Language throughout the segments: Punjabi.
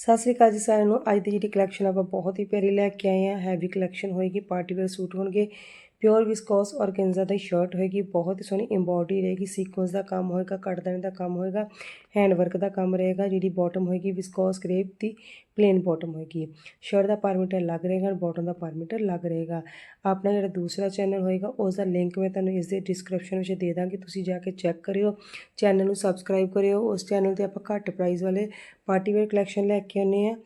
ਸਤਿ ਸ੍ਰੀ ਅਕਾਲ ਜੀ ਸਾਰਿਆਂ ਨੂੰ। ਅੱਜ ਦੀ ਜਿਹੜੀ ਕਲੈਕਸ਼ਨ ਆਪਾਂ ਬਹੁਤ ਹੀ ਪਿਆਰੀ ਲੈ ਕੇ ਆਏ ਹਾਂ। ਹੈਵੀ ਕਲੈਕਸ਼ਨ ਹੋਏਗੀ ਪਾਰਟੀ ਵੇਅਰ ਸੂਟ ਹੋਣਗੇ ਪਿਓਰ ਵਿਸਕੋਸ ਔਰਗੈਂਜ਼ਾ ਦੀ ਸ਼ਰਟ ਹੋਏਗੀ, ਬਹੁਤ ਹੀ ਸੋਹਣੀ ਐਮਬੋਡੀ ਰਹੇਗੀ ਸੀਕੁਐਂਸ ਦਾ ਕੰਮ ਹੋਏਗਾ ਕੱਟਦਾਨੇ ਦਾ ਕੰਮ ਹੋਏਗਾ। ਹੈਂਡ ਵਰਕ ਦਾ ਕੰਮ ਰਹੇਗਾ, ਜਿਹੜੀ ਬਾਟਮ ਹੋਏਗੀ ਵਿਸਕੋਸ ਕਰੇਪ ਦੀ ਪਲੇਨ ਬਾਟਮ ਹੋਏਗੀ। ਸ਼ਰਟ ਦਾ ਪਰ ਮੀਟਰ ਲੱਗ ਰਹੇਗਾ ਬਾਟਮ ਦਾ ਪਰ ਮੀਟਰ ਲੱਗ ਰਹੇਗਾ। ਆਪਣਾ ਜਿਹੜਾ ਦੂਸਰਾ ਚੈਨਲ ਹੋਏਗਾ ਉਸ ਦਾ ਲਿੰਕ ਮੈਂ ਤੁਹਾਨੂੰ ਇਸ ਦੇ ਡਿਸਕ੍ਰਿਪਸ਼ਨ ਵਿੱਚ ਦੇ ਦਾਂਗੀ। ਤੁਸੀਂ ਜਾ ਕੇ ਚੈੱਕ ਕਰਿਓ ਚੈਨਲ ਨੂੰ ਸਬਸਕ੍ਰਾਈਬ ਕਰਿਓ। ਉਸ ਚੈਨਲ ਤੇ ਆਪਾਂ ਘੱਟ ਪ੍ਰਾਈਸ ਵਾਲੇ ਪਾਰਟੀ ਵੇਅਰ ਕਲੈਕਸ਼ਨ ਲੈ ਕੇ ਆਉਂਦੇ ਆ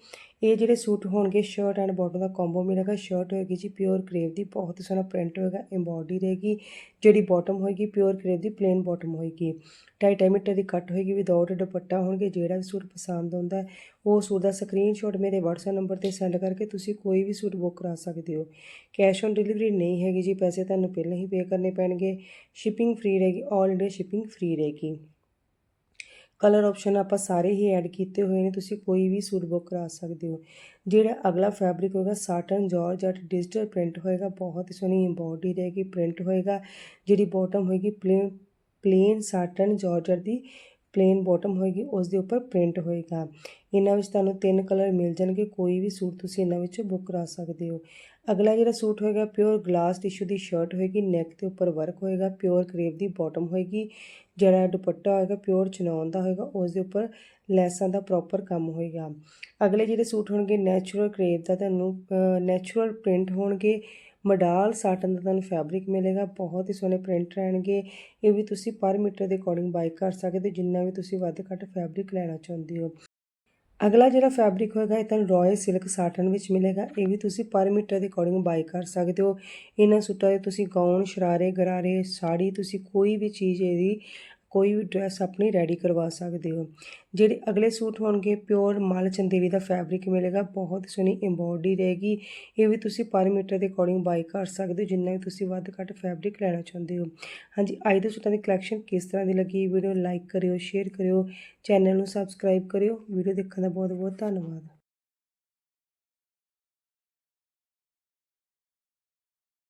ਇਹ ਜਿਹੜੇ ਸੂਟ ਹੋਣਗੇ ਸ਼ਰਟ ਐਂਡ ਬਾਟਮ ਦਾ ਕੰਬੋ ਮਿਲੇਗਾ ਸ਼ਰਟ ਹੋਏਗੀ ਜੀ ਪਿਓਰ ਕਰੇਵ ਦੀ, ਬਹੁਤ ਸੋਹਣਾ ਪ੍ਰਿੰਟ ਹੋਏਗਾ ਐਮਬੋਡੀ ਰਹੇਗੀ। ਜਿਹੜੀ ਬਾਟਮ ਹੋਏਗੀ ਪਿਓਰ ਕਰੇਵ ਦੀ ਪਲੇਨ ਬਾਟਮ ਹੋਏਗੀ। ਢਾਈ ਢਾਈ ਮੀਟਰ ਦੀ ਕੱਟ ਹੋਏਗੀ ਵਿਦਆਊਟ ਦੁਪੱਟਾ ਹੋਣਗੇ, ਜਿਹੜਾ ਵੀ ਸੂਟ ਪਸੰਦ ਆਉਂਦਾ ਹੈ, ਉਹ ਸੂਟ ਦਾ ਸਕਰੀਨਸ਼ਾਟ ਮੇਰੇ WhatsApp ਨੰਬਰ ਤੇ ਸੈਂਡ ਕਰਕੇ ਤੁਸੀਂ ਕੋਈ ਵੀ ਸੂਟ ਬੁੱਕ ਕਰਾ ਸਕਦੇ ਹੋ। ਕੈਸ਼ ਔਨ ਡਿਲੀਵਰੀ ਨਹੀਂ ਹੈਗੀ ਜੀ, ਪੈਸੇ ਤੁਹਾਨੂੰ ਪਹਿਲਾਂ ਹੀ ਪੇ ਕਰਨੇ ਪੈਣਗੇ। ਸ਼ਿਪਿੰਗ ਫ੍ਰੀ ਰਹੇਗੀ ਆਲ ਇੰਡੀਆ ਸ਼ਿਪਿੰਗ ਫ੍ਰੀ ਰਹੇਗੀ। ਕਲਰ ਆਪਸ਼ਨ ਆਪਾਂ ਸਾਰੇ ਹੀ ਐਡ ਕੀਤੇ ਹੋਏ ਨੇ, ਤੁਸੀਂ ਕੋਈ ਵੀ ਸੂਟ ਬੁੱਕ ਕਰਾ ਸਕਦੇ ਹੋ। ਜਿਹੜਾ ਅਗਲਾ ਫੈਬਰਿਕ ਹੋਏਗਾ ਸਾਟਨ ਜਾਰਜਟ ਡਿਜੀਟਲ ਪ੍ਰਿੰਟ ਹੋਏਗਾ, ਬਹੁਤ ਹੀ ਸੋਹਣੀ ਐਮਬੋਡੀ ਰਹੇਗੀ ਪ੍ਰਿੰਟ ਹੋਏਗਾ। ਜਿਹੜੀ ਬਾਟਮ ਹੋਏਗੀ ਪਲੇਨ ਪਲੇਨ ਸਾਟਨ ਜਾਰਜਟ ਦੀ ਪਲੇਨ ਬਾਟਮ ਹੋਏਗੀ ਉਸ ਦੇ ਉੱਪਰ ਪ੍ਰਿੰਟ ਹੋਏਗਾ। ਇਹਨਾਂ ਵਿੱਚ ਤੁਹਾਨੂੰ ਤਿੰਨ ਕਲਰ ਮਿਲ ਜਾਣਗੇ, ਕੋਈ ਵੀ ਸੂਟ ਤੁਸੀਂ ਇਹਨਾਂ ਵਿੱਚੋਂ ਬੁੱਕ ਕਰਾ ਸਕਦੇ ਹੋ। ਅਗਲਾ ਜਿਹੜਾ ਸੂਟ ਹੋਏਗਾ ਪਿਓਰ ਗਲਾਸ ਟਿਸ਼ੂ ਦੀ ਸ਼ਰਟ ਹੋਏਗੀ ਨੈਕ ਦੇ ਉੱਪਰ ਵਰਕ ਹੋਏਗਾ ਪਿਓਰ ਕਰੇਪ ਦੀ ਬਾਟਮ ਹੋਏਗੀ। ਜਿਹੜਾ ਦੁਪੱਟਾ ਹੋਏਗਾ ਪਿਓਰ ਚਨੌਨ ਦਾ ਹੋਏਗਾ ਉਸ ਦੇ ਉੱਪਰ ਲੈਸਾਂ ਦਾ ਪ੍ਰੋਪਰ ਕੰਮ ਹੋਏਗਾ। ਅਗਲੇ ਜਿਹੜੇ ਸੂਟ ਹੋਣਗੇ ਨੈਚੁਰਲ ਕਰੇਪ ਦਾ ਤੁਹਾਨੂੰ ਨੈਚੁਰਲ ਪ੍ਰਿੰਟ ਹੋਣਗੇ। ਮਡਾਲ ਸਾਟਨ ਦਾ ਤੁਹਾਨੂੰ ਫੈਬਰਿਕ ਮਿਲੇਗਾ, ਬਹੁਤ ਹੀ ਸੋਹਣੇ ਪ੍ਰਿੰਟ ਰਹਿਣਗੇ। ਇਹ ਵੀ ਤੁਸੀਂ ਪਰ ਮੀਟਰ ਦੇ ਅਕੋਰਡਿੰਗ ਬਾਈ ਕਰ ਸਕਦੇ ਹੋ, ਜਿੰਨਾ ਵੀ ਤੁਸੀਂ ਵੱਧ ਘੱਟ ਫੈਬਰਿਕ ਲੈਣਾ ਚਾਹੁੰਦੇ ਹੋ। ਅਗਲਾ ਜਿਹੜਾ ਫੈਬਰਿਕ ਹੋਏਗਾ, ਇਹ ਤੁਹਾਨੂੰ ਰਾਇਲ ਸਿਲਕ ਸਾਟਨ ਵਿੱਚ ਮਿਲੇਗਾ। ਇਹ ਵੀ ਤੁਸੀਂ ਪਰ ਮੀਟਰ ਦੇ ਅਕੋਰਡਿੰਗ ਬਾਈ ਕਰ ਸਕਦੇ ਹੋ। ਇਹਨਾਂ ਸੂਟਾਂ ਦੇ ਤੁਸੀਂ ਗਾਊਨ ਸ਼ਰਾਰੇ, ਗਰਾਰੇ, ਸਾੜੀ, ਤੁਸੀਂ ਕੋਈ ਵੀ ਚੀਜ਼ ਇਹਦੀ ਕੋਈ ਵੀ ਡਰੈਸ ਆਪਣੀ ਰੈਡੀ ਕਰਵਾ ਸਕਦੇ ਹੋ। ਜਿਹੜੇ ਅਗਲੇ ਸੂਟ ਹੋਣਗੇ ਪਿਓਰ ਮਲ ਚੰਦੇਰੀ ਦਾ ਫੈਬਰਿਕ ਮਿਲੇਗਾ, ਬਹੁਤ ਸੋਹਣੀ ਐਮਬੋਡੀ ਰਹੇਗੀ। ਇਹ ਵੀ ਤੁਸੀਂ ਪਰ ਮੀਟਰ ਦੇ ਅਕੋਰਡਿੰਗ ਬਾਈ ਕਰ ਸਕਦੇ ਹੋ, ਜਿੰਨਾ ਵੀ ਤੁਸੀਂ ਵੱਧ ਘੱਟ ਫੈਬਰਿਕ ਲੈਣਾ ਚਾਹੁੰਦੇ ਹੋ। ਹਾਂਜੀ, ਅੱਜ ਦੇ ਸੂਟਾਂ ਦੀ ਕਲੈਕਸ਼ਨ ਕਿਸ ਤਰ੍ਹਾਂ ਦੀ ਲੱਗੀ? ਵੀਡੀਓ ਲਾਈਕ ਕਰਿਓ ਸ਼ੇਅਰ ਕਰਿਓ ਚੈਨਲ ਨੂੰ ਸਬਸਕ੍ਰਾਈਬ ਕਰਿਓ। ਵੀਡੀਓ ਦੇਖਣ ਦਾ ਬਹੁਤ ਬਹੁਤ ਧੰਨਵਾਦ।